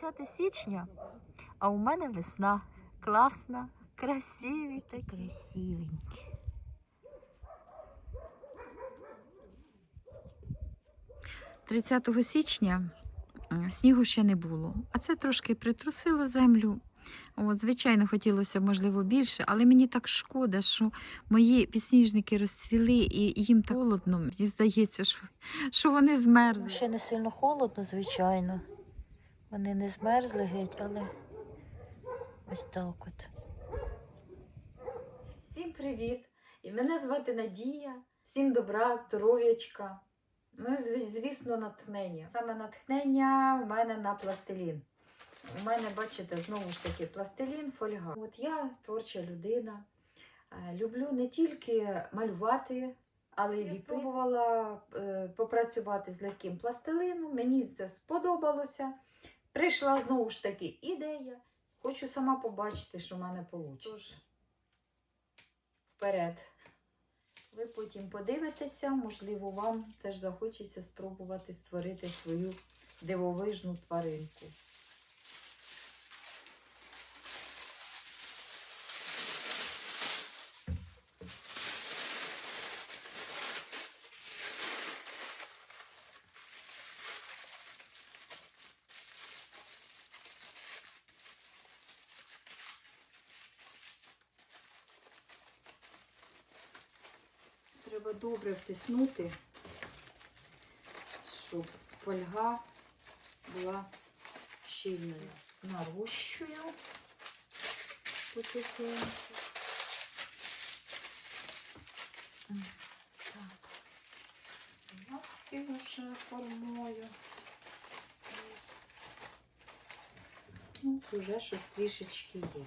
30 січня, а у мене весна. Класна, красиві та красивенькі. «30 січня снігу ще не було, а це трошки притрусило землю. От, звичайно, хотілося, можливо, більше, але мені так шкода, що мої підсніжники розцвіли і їм так холодно. Мені здається, що, що вони змерзли. Ще не сильно холодно, звичайно. Вони не змерзли геть, але ось так от. Всім привіт! І мене звати Надія. Всім добра, здоров'ячка. Ну, і, звісно, натхнення. Саме натхнення у мене на пластилін. У мене, бачите, знову ж таки пластилін, фольга. От я творча людина. Е, Люблю не тільки малювати, але й ліпити. спробувала е, попрацювати з легким пластилином. Мені це сподобалося. Прийшла знову ж таки ідея. Хочу сама побачити, що в мене вийде. Тож, вперед. Ви потім подивитеся, можливо, вам теж захочеться спробувати створити свою дивовижну тваринку. Треба добре втиснути, щоб фольга була щільною. Нарощую потихеньку. Так. Лапки вже формую. Ну, вже щось трішечки є.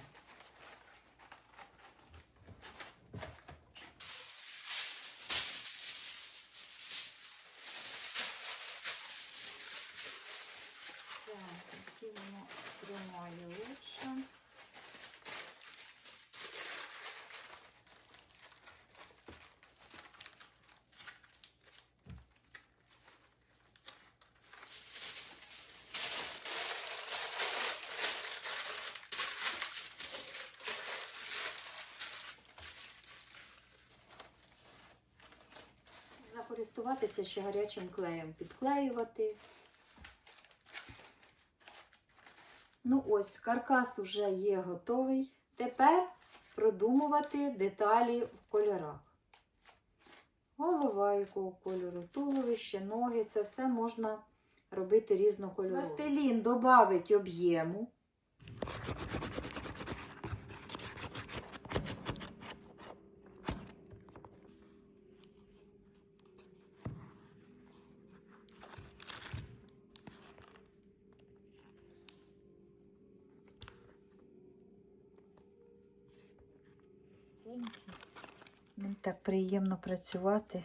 Воно тримає лучше. Користуватися ще гарячим клеєм, підклеювати. Ну ось, каркас вже є готовий. Тепер продумувати деталі в кольорах. Голова якого кольору, туловище, ноги це все можна робити різнокольорово. Пластилін додавить об'єму. Ним так приємно працювати.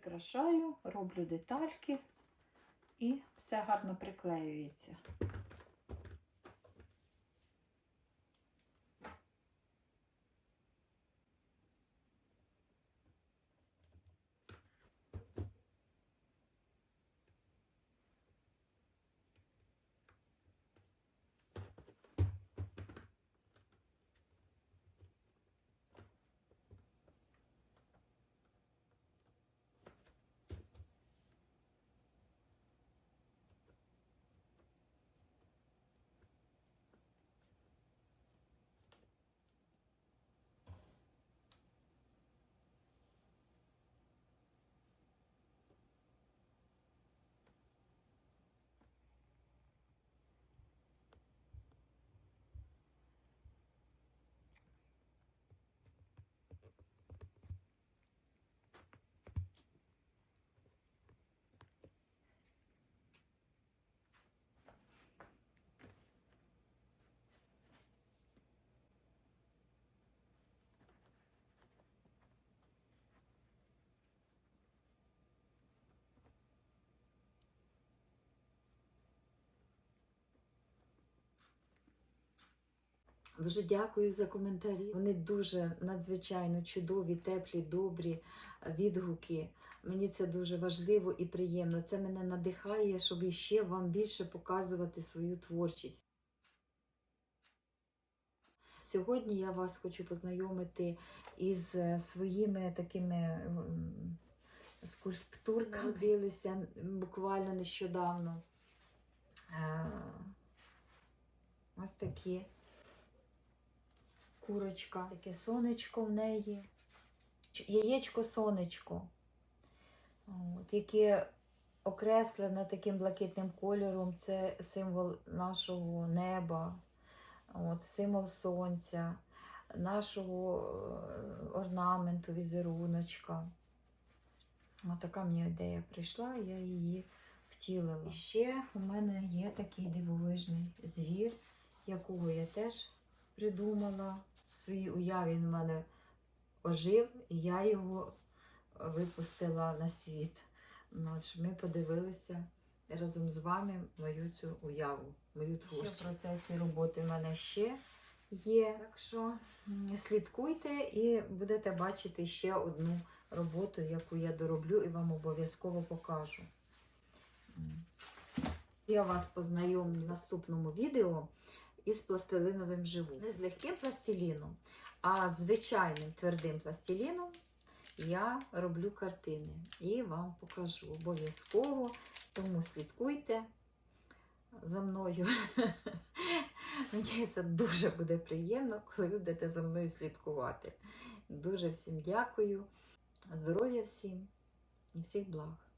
Прикрашаю, роблю детальки і все гарно приклеюється. Дуже дякую за коментарі. Вони дуже надзвичайно чудові, теплі, добрі відгуки. Мені це дуже важливо і приємно. Це мене надихає, щоб іще вам більше показувати свою творчість. Сьогодні я вас хочу познайомити із своїми такими скульптурками. Родилися буквально нещодавно. Е, Ось такі курочка, таке сонечко в неї, яєчко сонечко, От, яке окреслене таким блакитним кольором. Це символ нашого неба, от, символ сонця, нашого е, орнаменту, візеруночка. От така мені ідея прийшла, я її втілила. І ще у мене є такий дивовижний звір, якого я теж придумала. Своїй уяві він в мене ожив, і я його випустила на світ. Ну, от, щоб ми подивилися разом з вами мою цю уяву, мою творчість. Ще в процесі роботи в мене ще є. Так що слідкуйте і будете бачити ще одну роботу, яку я дороблю, і вам обов'язково покажу. Я вас познайомлю в наступному відео із пластилиновим живу. Не з легким пластиліном, а звичайним твердим пластиліном я роблю картини і вам покажу обов'язково. Тому слідкуйте за мною. Мені це дуже буде приємно, коли будете за мною слідкувати. Дуже всім дякую. Здоров'я всім і всіх благ.